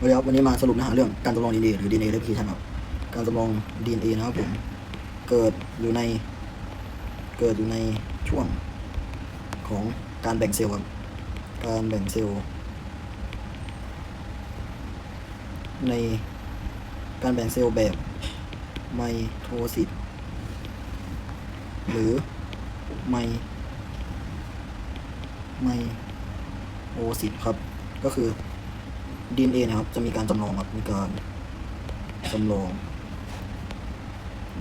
วัสดีครับวันนี้มาสรุปเนื้อหาเรื่องการจำลอง DNA หรือ DNA replication ครับการจำลอง DNA นะครับผมเกิดอยู่ใน เกิดอยู่ในช่วงของการแบ่งเซลล์ครับการแบ่งเซลล์ในการแบ่งเซลล์แบบไมโทซิสหรือไมไมโอซิสครับ ก็คือ DNA นะครับ จะมีการจำลองครับ มีการจำลอง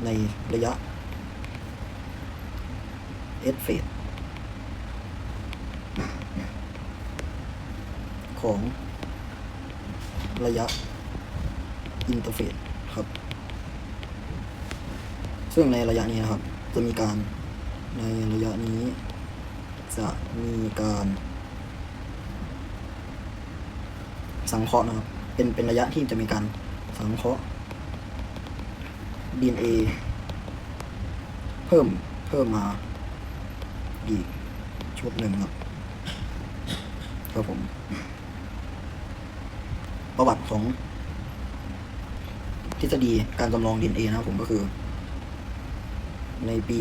ในระยะ S phase ของระยะอินเตอร์เฟซครับ ซึ่งในระยะนี้นะครับ จะมีการในระยะนี้ จะมีการ สังเคราะห์นะครับ เป็นเป็นระยะที่จะมีการสังเคราะห์ DNA เพิ่มเพิ่มมาอีกชุดหนึ่งครับครับผม ประวัติของ ทฤษฎีการจำลอง DNA นะครับผมก็คือ ในปี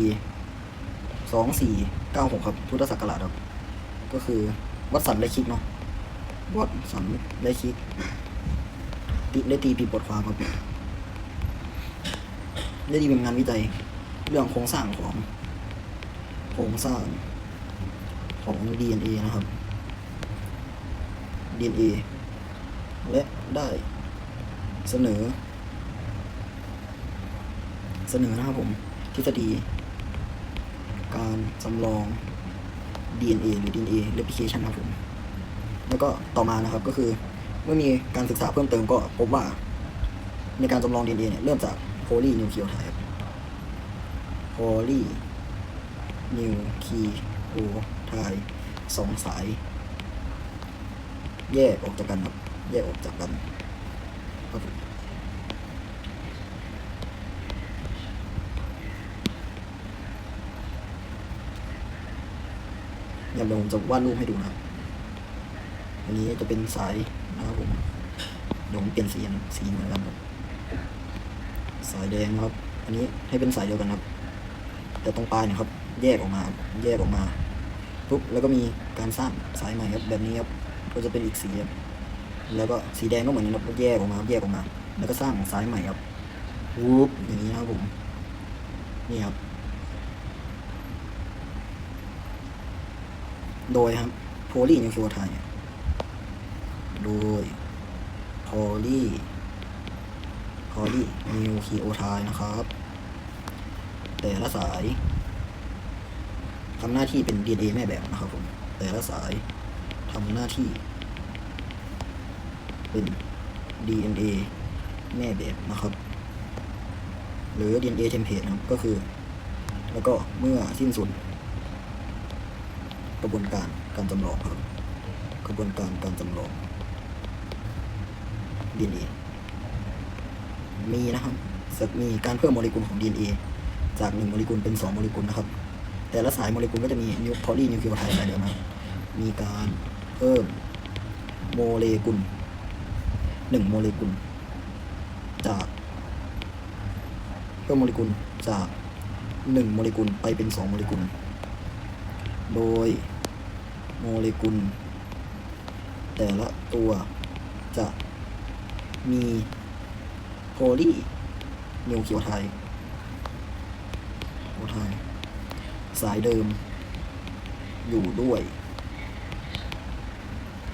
2496ครับ พุทธศักราชครับ ก็คือวัดสันและคิกเนาะ วัดสันและคิกติได้ตีพิมพ์บทความครับได้ตีเป็นงานวิจัย เรื่องโครงสร้างของโครงสร้างของ DNA นะครับ DNA และได้เสนอ เสนอนะครับผมทฤษฎี การจำลอง DNA หรือ DNA replication นครับผม แล้วก็ต่อมานะครับก็คือเมื่อมีการศึกษาเพิ่มเติมก็พบว่า ในการจำลอง DNA เนี่ยเริ่มจากโพลีนิวคลีโอไทป์โพลีนิวคลีโอไทป์สองสาย แยกออกจากกันครับแยกออกจากกันครับผมเดี๋ยวผมจะวาดรูปให้ดูนะครับ อันนี้จะเป็นสายนะครับผมเดี๋ยวผมเปลี่ยนสีนะสีเหมือนกันครับสายแดงครับ อันนี้ให้เป็นสายเดียวกันครับ แต่ตรงปลายเนะครับ แยกออกมา แยกออกมาปุ๊บแล้วก็มีการสร้างสายใหม่ครับแบบนี้ครับก็จะเป็นอีกสีครับแล้วก็สีแดงก็เหมือนกันครับแยกออกมาแยกออกมา แล้วก็สร้างสายใหม่ครับวูบอย่างนี้นะครับผมนี่ครับ โดยครับโพลีนิวคลีโอไทด์ โดยโพลีโพอลี่นิวคีโอไทด์นะครับ แต่ละสายทำหน้าที่เป็น DNA แม่แบบนะครับผม แต่ละสายทำหน้าที่ เป็น DNA แม่แบบนะครับ หรือ DNA template นะครับก็คือ แล้วก็เมื่อสิ้นสุด กระบวนการการจำลองครับ กระบวนการการจำลอง DNA มีนะครับมีการเพิ่มโมเลกุลของ DNA จากหนึ่งโมเลกุลเป็นสองโมเลกุลนะครับ แต่ละสายโมเลกุลก็จะมีนิวพอลีนิวคลีโอไทด์สายเดียวนะมีการเพิ่มโมเลกุลหนึ่งโมเลกุล จากเพิ่มโมเลกุลจากหนึ่งโมเลกุลไปเป็นสองโมเลกุล โดยโมเลกุล แต่ละตัวจะ มีโพลีนิวคลีโอไทด์โอไทด์สายเดิม อยู่ด้วย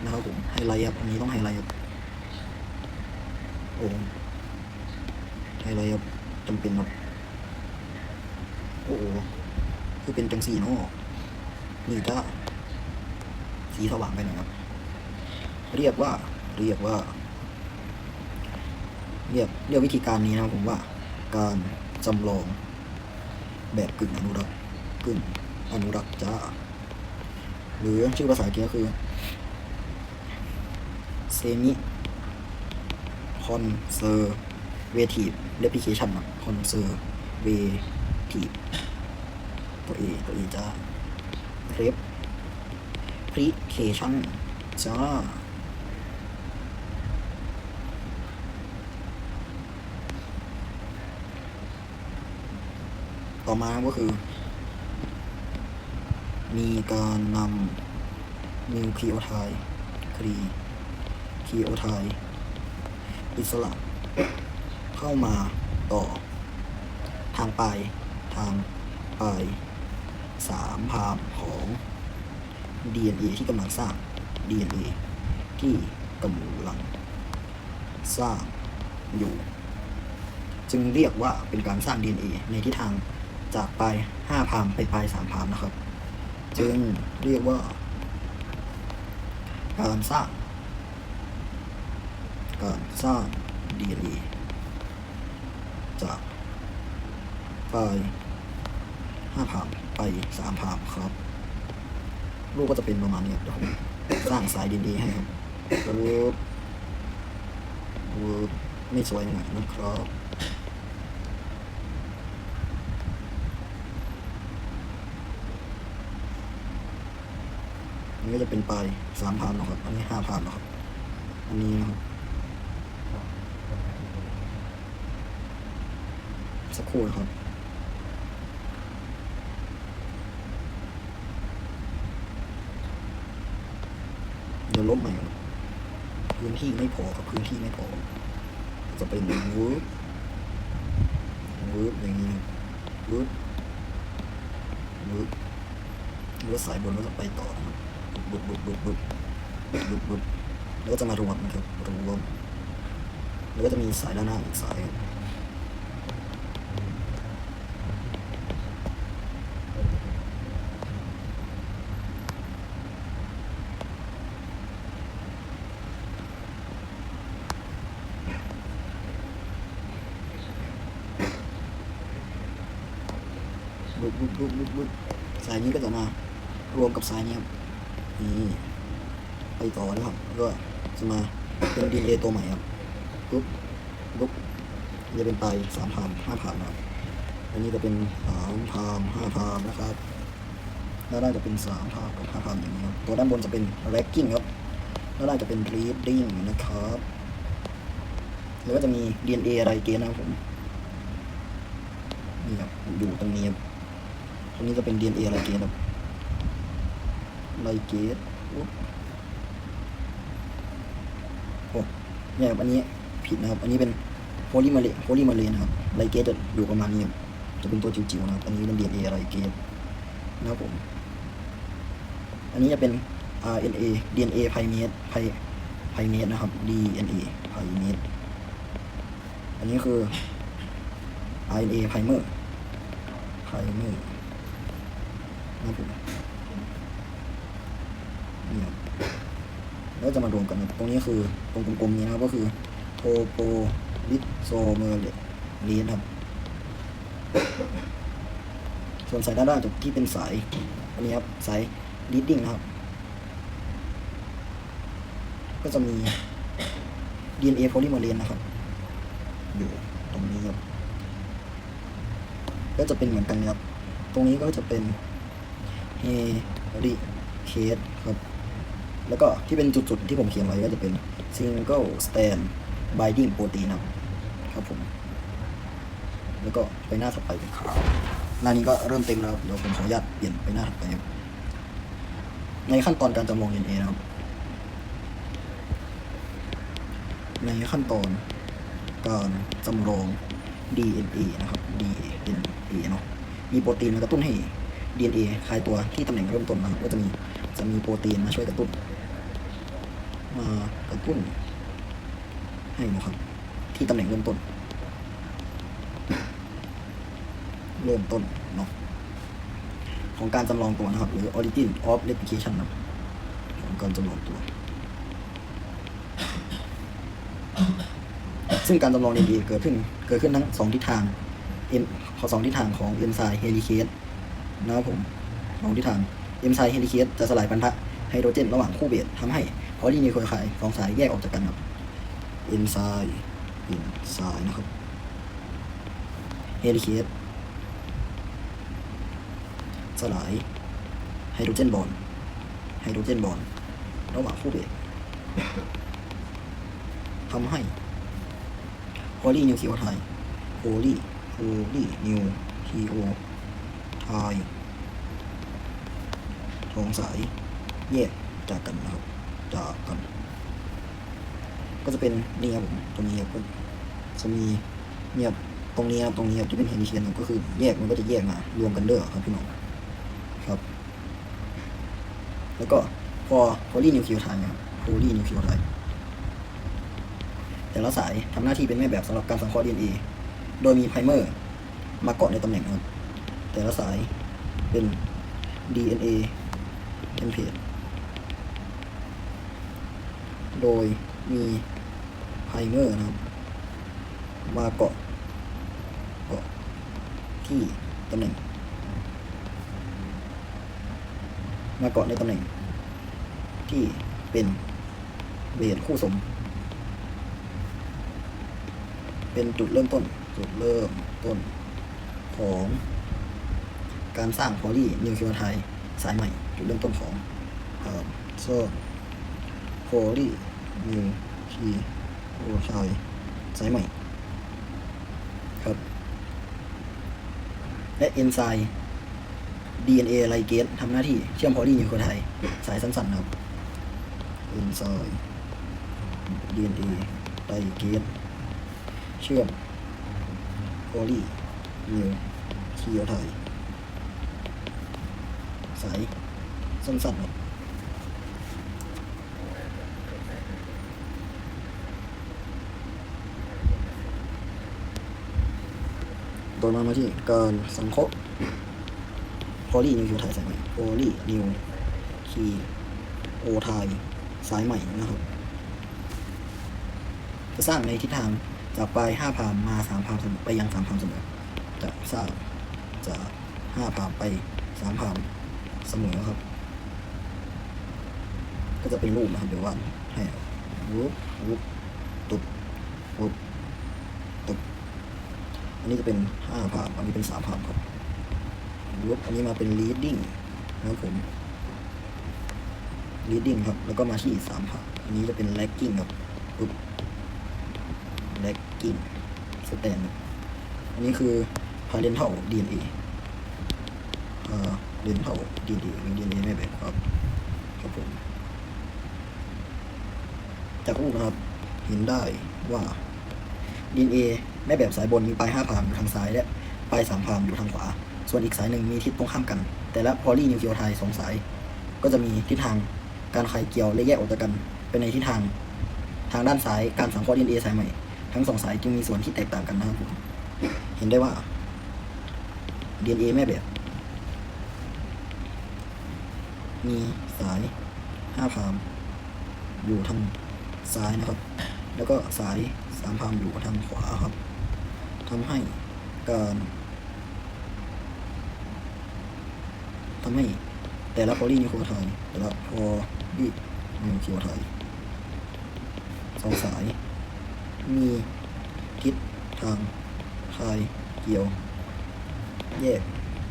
นะครับผม ไฮไลท์ครับ อันนี้ต้องไฮไลท์ครับโอ้ไฮไลท์ครับจำเป็นครับ โอ้คือเป็นจังสีเนาะนี่ก็สีสว่างไปหน่อยครับ เรียกว่า เรียกว่า เรียกเรียกวิธีการนี้นะครับผมว่า การจำลองแบบกึ่งอนุรักษ์กึ่งอนุรักษ์จ้าหรือชื่อภาษาอังกฤษก็คือ semi conservative replication ครับ conservative ตัว A ตัว A จ้า replication จ้า ต่อมาก็คือ มีการนำนิวคลีโอไทด์คลีคลีโอไทด์อิสระเข้ามาต่อ ทางไปทางไปสามพามของ DNA ที่กำลังสร้าง DNA ที่กำลังสร้างอยู่ จึงเรียกว่าเป็นการสร้าง DNA ในทิศทาง จากปลาย5พามไปปลาย3พามนะครับ จึงเรียกว่า การสร้าง การสร้าง DNA จากปลาย5พามไป3พามครับรูปก็จะเป็นประมาณนี้ครับเดี๋ยวผมสร้างสาย DNA ให้ครับรูปรูปไม่สวยหน่อยนะครับันก็จะเป็นปลายสามพามนะครับ อันนี้ห้าพามนะครับ อันนี้นะครับสักครู่นะครับเดี๋ยวลบใหม่พื้นที่ไม่พอครับพื้นที่ไม่พอ จะเป็นวูดวูดอย่างนี้วูดวูดแล้วสายบนก็จะไปต่อนะครับ บุดบุดบุดบุบบุบแล้วก็จะมารวมนะครับรวมแล้วก็จะมีสายด้านหน้าอีกสายครับบุดบุบบุบสายนี้ก็จะมารวมกับสายนี้ครับ นี่ไปต่อนะครับก็จะมาเป็นดีเอตัวใหม่ครับปุ๊บปุ๊บจะเป็นไปสามพามห้าพามนะครับอันนี้จะเป็นสามพามห้าพามนะครับด้านล่างจะเป็นสามพามกับห้าพามอย่างนี้ครับตัวด้านบนจะเป็น racking ครับด้านล่างจะเป็น reading นะครับแล้วก็จะมี DNA อะไรเกณฑ์นะครับผมนี่ครับอยู่ตรงนี้ครับตรงนี้จะเป็น DNA อะไรเกณฑ์ครับ ไลเกตอุ๊บโอ้เนี่ยครับอันนี้ผิดนะครับ อันนี้เป็นโพลิมาเลโพลิมาเลนะครับไลเกตจะอยู่ประมาณนี้จะเป็นตัวจิ๋วๆนะครับ อันนี้เป็น DNA ไลเกตนะครับผม อันนี้จะเป็น RNA DNA ไพเมสไพไพเมสนะครับ DNA ไพเมสอันนี้คือ RNA ไพเมอร์ไพเมอร์นะครับผมนี่ครับ แล้วจะมารวมกันตรงนี้คือตรงกลมๆนี้นะครับก็คือโทโปลิโซเมอร์เลนครับ ส่วนสายด้านล่างที่เป็นสายอันนี้ครับสาย leading นะครับ ก็จะมี DNA polymerase นะครับ อยู่ตรงนี้ครับ ก็จะเป็นเหมือนกันครับ ตรงนี้ก็จะเป็นเฮริเคสครับ แล้วก็ที่เป็นจุดๆ ที่ผมเขียนไว้ก็จะเป็น single stand binding protein ครับครับผม แล้วก็ไปหน้าถัดไปเป็นขาวหน้านี้ก็เริ่มเต็มแล้วเดี๋ยวผมขออนุญาตเปลี่ยนไปหน้าถัดไปในขั้นตอนการจำลอง DNA นะครับ ในขั้นตอนการจำลอง DNA นะครับ DNA เนาะมีโปรตีนมากระตุ้นให้ DNA คลายตัวที่ตำแหน่งเริ่มต้นนะครับก็จะมีจะมีโปรตีนมาช่วยกระตุ้น มากระตุ้นให้นะครับ ที่ตำแหน่งเริ่มต้น เริ่มต้นเนาะของการจำลองตัวนะครับ หรือ origin of replication นะครับของการจำลองตัว ซึ่งการจำลอง DNA เกิดขึ้นเกิดขึ้นทั้งสองทิศทางเอ็นขอสองทิศทางของเอนไซม์เฮลิเคสนะครับผมสองทิศทางเอนไซม์เฮลิเคสจะสลายพันธะไฮโดรเจนระหว่างคู่เบสทำให้ พอลีนิวคลีโอไทด์สองสายแยกออกจากกันครับเอนไซม์เอนไซม์นะครับเฮลิเคสสลายไฮโดรเจนบอนด์ไฮโดรเจนบอนด์ระหว่างคู่เบสทำให้โพลีนิวคีโอไทด์โพลีโพลีนิวคีโอไายสองสายแยกจากกันนะครับ จากกันก็จะเป็นนี่ครับผมตรงนี้ครับก็จะมีเนี่ยตรงนี้ครับตรงนี้ครับที่เป็นเฮนิเชียนก็คือแยกมันก็จะแยกมารวมกันเด้อครับพี่น้องครับ แล้วก็พอโพลีนิวคลีโอไทด์ครับโพลีนิวคลีโอไทด์แต่ละสายทำหน้าที่เป็นแม่แบบสำหรับการสังเคราะห์ DNA โดยมีไพรเมอร์มาเกาะในตำแหน่งนะครับแต่ละสายเป็น DNA เทมเพลต โดยมีไพรเมอร์นะครับ มาเกาะเกาะที่ตำแหน่ง มาเกาะในตำแหน่ง ที่เป็นเบสคู่สม เป็นจุดเริ่มต้น จุดเริ่มต้นของการสร้างพอลีนิวคลีโอไทด์สายใหม่ จุดเริ่มต้นของเอ่อโซ่โพลี นิวคลีโอไทด์สายใหม่ครับ และเอนไซม์ DNA ไลเกสทำหน้าที่เชื่อมพอลีนิวคลีโอไทด์สายสั้นๆนะครับเอนไซม์ DNA ไลเกสเชื่อมโพลีนิวคีโอไทด์สายสั้นๆครับ ต่อมามาที่การสังเคราะห์โพลีนิวคลีโอไทด์สายใหม่โพลีนิวคีโอไทด์สายใหม่นะครับ จะสร้างในทิศทางจากปลายห้าพามมาสามพามเสมอไปยังสามพามเสมอจะสร้างจากห้าพามไปสามพามเสมอครับ ก็จะเป็นรูปนะครับเดี๋ยววาดให้วุบวุบตุบวุบตุบอั นนี้จะเป็นห้าพามอันนี้เป็นสามพามครับวุบอันนี้มาเป็น leading นะครับผม leading ครับ แล้วก็มาที่สามพามอันนี้จะเป็น lagging ครับปุ๊บแลกกิ้งสแตนอันนี้คือ parental DNA อ่า parental DNA มี DNA ไม่แบบครับ ครับผม จากรูปนะครับ เห็นได้ว่า DNA แม่แบบสายบนมีปลายห้าพามอยู่ทางซ้ายและปลายสามพามอยู่ทางขวา ส่วนอีกสายหนึ่งมีทิศตรงข้ามกัน แต่ละพอลีนิวคลีโอไทด์สองสาย ก็จะมีทิศทางการไขเกี่ยวและแยกออกจากกันเป็นในทิศทางทางด้านซ้ายการสังเคราะห์ DNA สายใหม่ ทั้งสองสายจึงมีส่วนที่แตกต่างกันนะครับผมเห็นได้ว่า DNA แม่แบบมีสายห้าพามอยู่ทางซ้ายนะครับ แล้วก็สายสามพามอยู่ทางขวาครับ ทำให้การทำให้แต่ละโพลีนิวคลีโอไทด์แต่ละโพลีนิวคลีโอไทด์สองสาย มีทิศทางคลายเกี่ยว แยก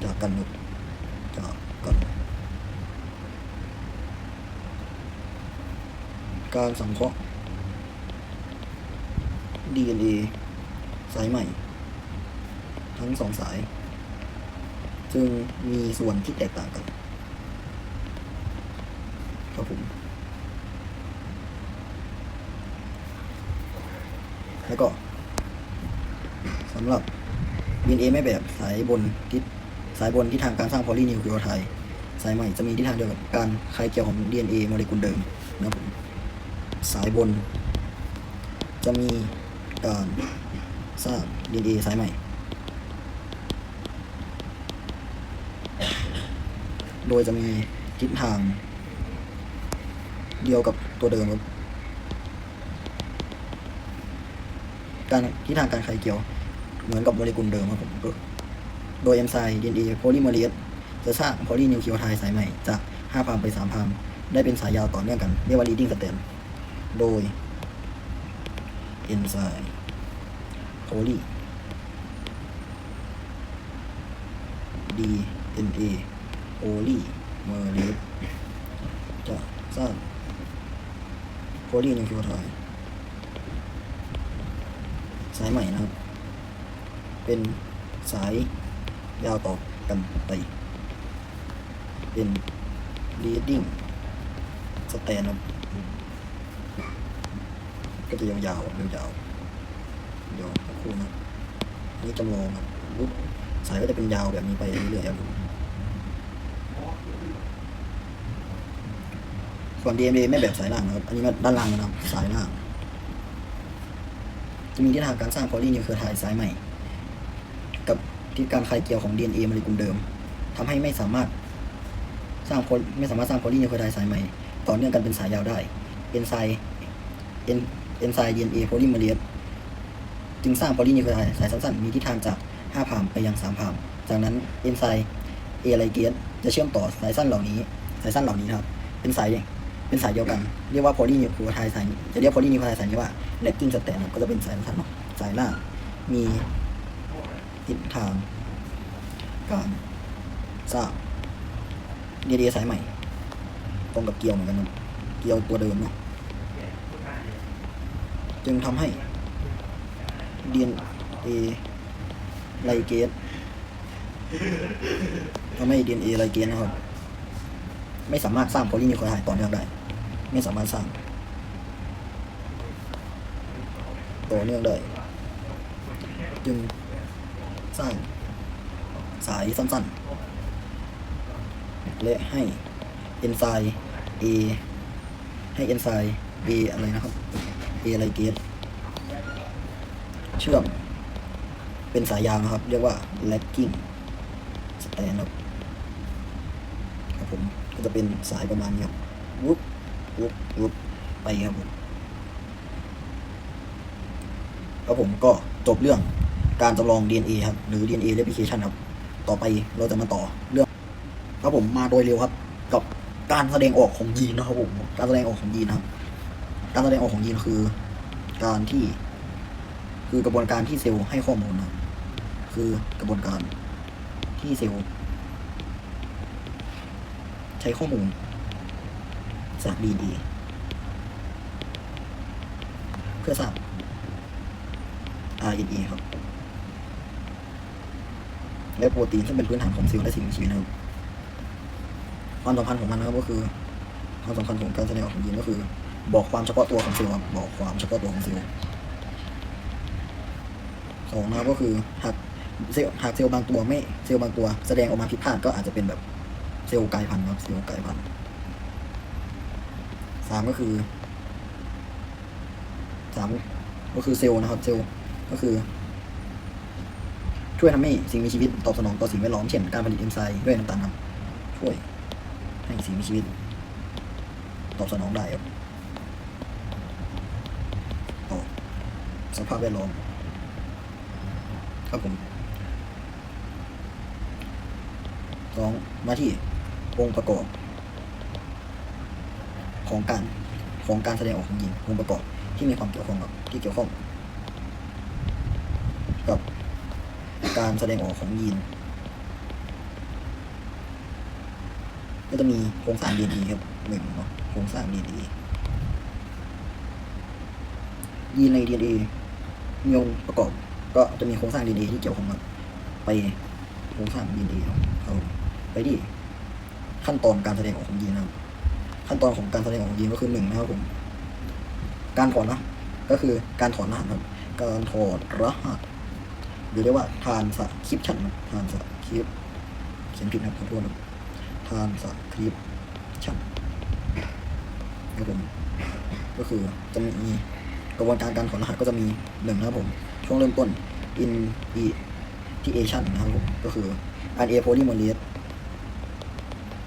จากกันครับจากกัน การสังเคราะห์ DNA สายใหม่ ทั้งสองสาย จึงมีส่วนที่แตกต่างกันครับผมแล้วก็สำหรับ DNA ไม่แบบสายบนทิศสายบนที่ทางการสร้างพอลีนิวคลีโอไทด์สายใหม่จะมีทิศทางเดียวกับการคลายเกี่ยวของ DNA โมเลกุลเดิมนะครับผมสายบน จะมีการสร้าง DNA สายใหม่ โดยจะมีทิศทาง เดียวกับตัวเดิมครับการที่ทางการไขเกี่ยว เหมือนกับโมเลกุลเดิมครับผมโดยเอนไซม์ DNA โพลิเมอเรสจะสร้างโพลีนิวคลีโอไทด์สายใหม่จาก5พามไป3พามได้เป็นสายยาวต่อเนื่องกัน เรียกว่า leading strand โดยเอนไซม์โพลี DNA โพลีเมอเรสจะสร้างโพลีนิวคลีโอไทด์สายใหม่นะครับ เป็นสายยาวต่อกันไป เป็น leading stand ครับก็จะยาวๆยาวๆยาวๆเดี๋ยวคู่นะนี่จำลองครับสายก็จะเป็นยาวแบบนี้ไปเรื่อยๆครับผม ส่วน DMA ไม่แบบสายล่างนะครับ อันนี้มาด้านล่างนะครับ สายล่างจะมีทิศทางการสร้างพอลีนิวเคลียไทด์สายใหม่ กับทิศการคลายเกลียวของ DNA โมเลกุลเดิมทำให้ไม่สามารถสร้างโพลไม่สามารถสร้างพอลีนิวเคลียไทด์สายใหม่ ต่อเนื่องกันเป็นสายยาวได้ เอนไซม์เอนเอนไซม์ DNA โพลิเมอเรสจึงสร้างพอลีนิวเคลียไทด์สายสั้นๆมีทิศทางจาก5พามไปยัง3พามจากนั้นเอนไซม์เอไลเกสจะเชื่อมต่อสายสั้นเหล่านี้ สายสั้นเหล่านี้ครับ เป็นสาย เป็นสายเดียวกัน เรียกว่าโพลีนิวคลีไทสายจะเรียกโพลีนิวคลีไทสายนี้ว่าเลกกิ้งสแตนก็จะเป็นสายสั้นเนาะสายล่างมีทิศทางการสร้างดีดีสายใหม่ ตรงกับเกียวเหมือนกันครับเกียวตัวเดิมเนาะจึงทำให้ DNA ไลเกสทำให้ DNA ไลเกสนะครับ ไม่สามารถสร้างโพลีนิวคลีไทต่อเนื่องได้ ไม่สามารถสร้างต่อเนื่องได้จึงสร้างสายสั้นๆ และให้เอนไซม์ A ให้เอนไซม์ A อะไรนะครับ A ไลเกสเชื่อมเป็นสายยางนะครับ เรียกว่า lacking stand ครับผมก็จะเป็นสายประมาณนี้ครับวุบ วุบวุบไปครับผมครับผมก็จบเรื่องการจำลอง DNA ครับ หรือ DNA replication ครับ ต่อไปเราจะมาต่อเรื่องครับผมมาโดยเร็วครับ กับการแสดงออกของยีนนะครับผมการแสดงออกของยีนนะครับ การแสดงออกของยีนคือ การที่ คือกระบวนการที่เซลล์ให้ข้อมูลนะคือกระบวนการที่เซลล์ใช้ข้อมูล จากดีเเพื่อสร้าง RNA ครับ และโปรตีนซึ่งเป็นพื้นฐานของเซลล์และสิ่งมีชีวิตนะครับความสำคัญของมันนะครับก็คือความสำคัญของการแสดงออกของยีนก็คือ บอกความเฉพาะตัวของเซลล์ครับบอกความเฉพาะตัวของเซลล์สองนะครับก็คือหากเซลล์หากเซลล์บางตัวไม่เซลล์บางตัว แสดงออกมาผิดพลาดก็อาจจะเป็นแบบเซลล์กลายพันธุ์ครับเซลล์กลายพันธุ์ สามก็คือสามก็คือเซลล์นะครับ เซลล์ก็คือ ช่วยทำให้สิ่งมีชีวิตตอบสนองต่อสิ่งแวดล้อมเช่นการผลิตเอนไซม์ด้วยน้ำตาลครับช่วยให้สิ่งมีชีวิต ตอบสนองได้ครับต่อสภาพแวดล้อมครับผมสองมาที่องค์ประกอบ ของการของการแสดงออกของยีนองค์ประกอบที่มีความเกี่ยวข้องกับที่เกี่ยวข้องกับการแสดงออกของยีนก็จะมีโครงสร้าง DNA ครับหนึ่งเนาะโครงสร้าง DNA ยีนใน DNA มีองค์ประกอบ ก็จะมีโครงสร้าง DNA ที่เกี่ยวข้องกับไปโครงสร้าง DNA ครับเอาไปที่ขั้นตอนการแสดงออกของยีนนะครับ ขั้นตอนของการแสดงของยีนก็คือหนึ่งนะครับผม การถอดรหัสก็คือการถอดรหัสครับ การถอดรหัสหรือเรียกว่าทานสคริปชันทานสคริปเขียนผิดนะครับขอโทษนะครับทานสคริปชันนะครับผม ก็คือจะมีกระบวนการการถอดรหัสก็จะมีหนึ่งนะครับผม ช่วงเริ่มต้น in e t a t i o n นะครับผม ก็คือ RNA polymerase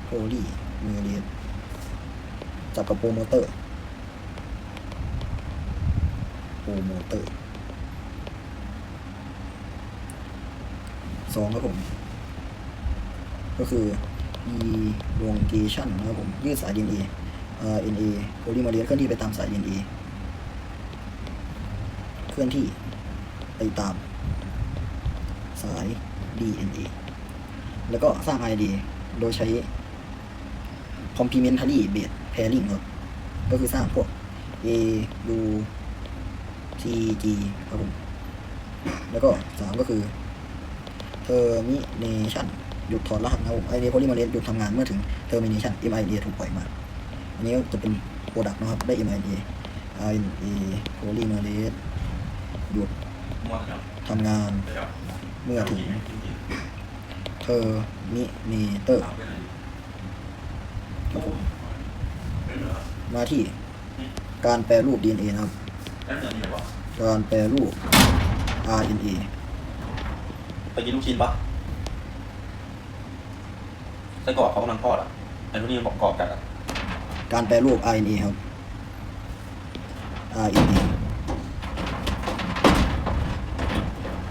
polymerase จับกับโปรโมเตอร์โปรโมเตอร์สองครับผม ก็คือ elongation นะครับผม ยืดสาย DNA RNA polymerase เคลื่อนที่ไปตามสาย DNA เคลื่อนที่ไปตามสาย DNA แล้วก็สร้าง RNA โดยใช้ complementary base pairing ครับ ก็คือสร้างพวก A U C G ครับผม แล้วก็สามก็คือ termination หยุดถอนรหัสนะครับผม INA polymerase หยุดทำงานเมื่อถึง termination mRNA ถูกปล่อยมา อันนี้ก็จะเป็นโปรดักต์นะครับ ได้ mRNA RNA polymerase หยุดมั่วครับทำงานเดี๋ยวเมื่อถึง terminator ครับผม มาที่การแปรรูป DNA นะครับนั่นเหนือนี่หรอการแปรรูป RNA ไปกินลูกชิ้นปะไส้กรอกเขากำลังทอดอะไอ้พวกนี้มันบอกกรอบจัดอะ การแปรรูป RNA ครับ RNA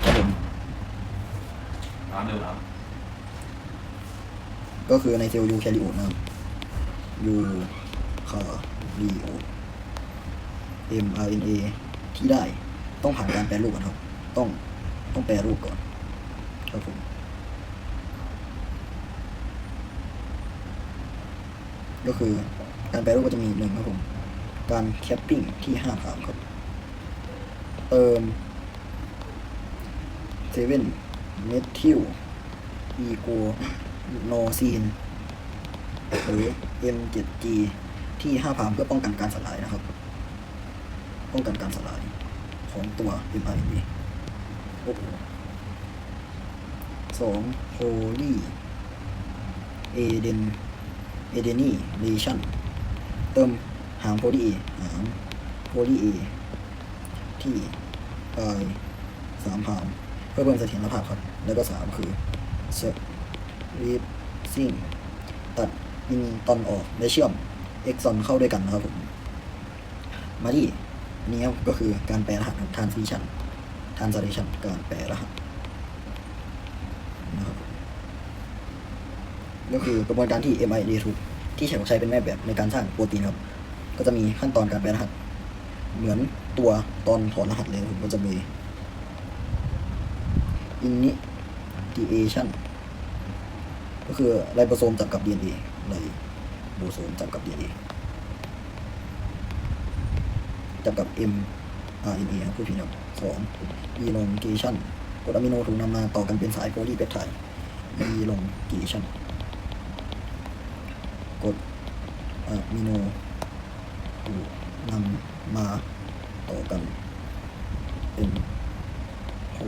ครับผมน้ำเร็วน้ก็คือในเซลล์ยูแคริโอตนะครับยูคาริโอต mRNA ที่ได้ต้องผ่านการแปรรูปก่อนครับ ต้องต้องแปรรูปก่อน ครับผมก็คือการแปรรูปก็จะมีหนึ่งครับผม การแคปปิ้งที่ห้าถามครับ เติมเซเว่นเมทิลอีโกโนซีนหรือ M7G ที่5พามเพื่อป้องกันการสลายนะครับ ป้องกันการสลายของตัว mRNA โอ้โหสองโพลีเอเดนเอเดนีเลชันเติมหางโพลีเอหางโพลีเอที่ปลายสามพามเพื่อเพิ่มเสถียรภาพครับ แล้วก็สามคือ s w e e p i n g ตัดอินตอนออกและเชื่อม เอ็กซอนเข้าด้วยกันนะครับผม มาที่นี้ก็คือการแปลรหัส transition translation การแปลรหัสนะครับก็คือกระบวนการที่ mRNA ถูกที่ใช้ใช้เป็นแม่แบบในการสร้างโปรตีนครับ ก็จะมีขั้นตอนการแปลรหัส เหมือนตัวตอนถอนรหัสเลยผมก็จะมี initiation ก็คือไรโบโซมจับกับ DNA ไรโบโซมจับกับ DNA จับกับ M RNA ครับผู้ผิดครับสอง elongation กรดอะมิโนถูกนำมาต่อกันเป็นสายโพลีเปปไทด์ elongation กรดอะมิโนถูกนำมาต่อกันเป็นโพ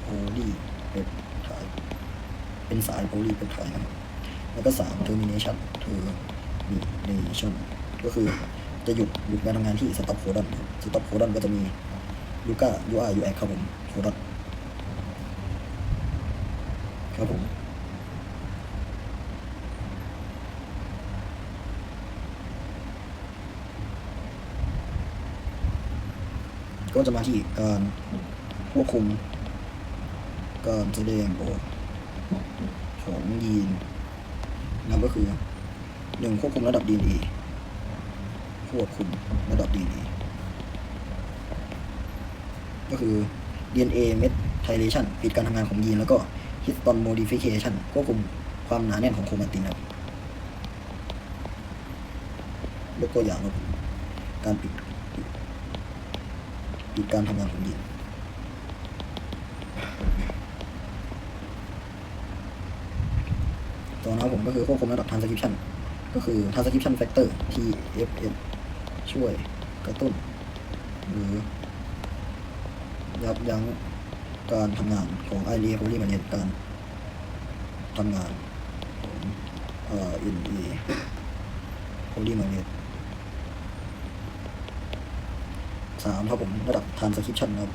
โพลีเปปไทด์เป็นสายโพลีเปปไทด์นะครับ แล้วก็สาม termination termination ก็คือจะหยุดหยุดการทำงานที่ stop codon stop codon ก็จะมี UCA UR UX ครับผม codon ครับผมก็จะมาที่การควบคุมการแสดงออกของยีน นั่นก็คือหนึ่งควบคุมระดับ DNA ควบคุมระดับ DNA ก็คือ DNA methylation ปิดการทำงานของยีน แล้วก็ histone modification ควบคุมความหนาแน่นของโครมาตินครับยกตัวอย่างครับการปิดปิดการทำงานของยีน ตัวนะครับผมก็คือควบคุมระดับ transcription ก็คือ transcription factor TFS ช่วยกระตุ้น หรือ ยับยั้งการทำงานของ RNA polymerase การทำงานของ RNA polymerase สามครับผมระดับ transcription ครับ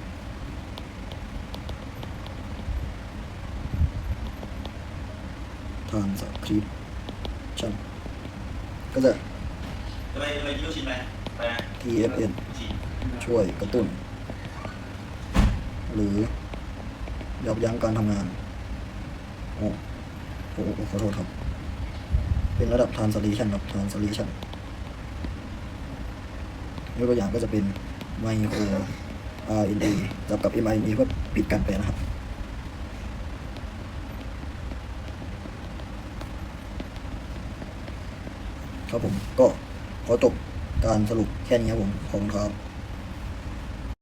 transcription ก็จะจะไปจะไปกินลูกชิ้นไหมไปนะ TFN ชิ้นช่วยกระตุ้น หรือยับยั้งการทำงานโอ้โอ้ขอโทษครับ เป็นระดับ translation ครับ translation ยกตัวอย่างก็จะเป็นไมโคร RNA จับกับ mRNA เพื่อปิดการแปลนะครับ ครับผมก็ขอจบการสรุปแค่นี้ครับผมขอบคุณครับ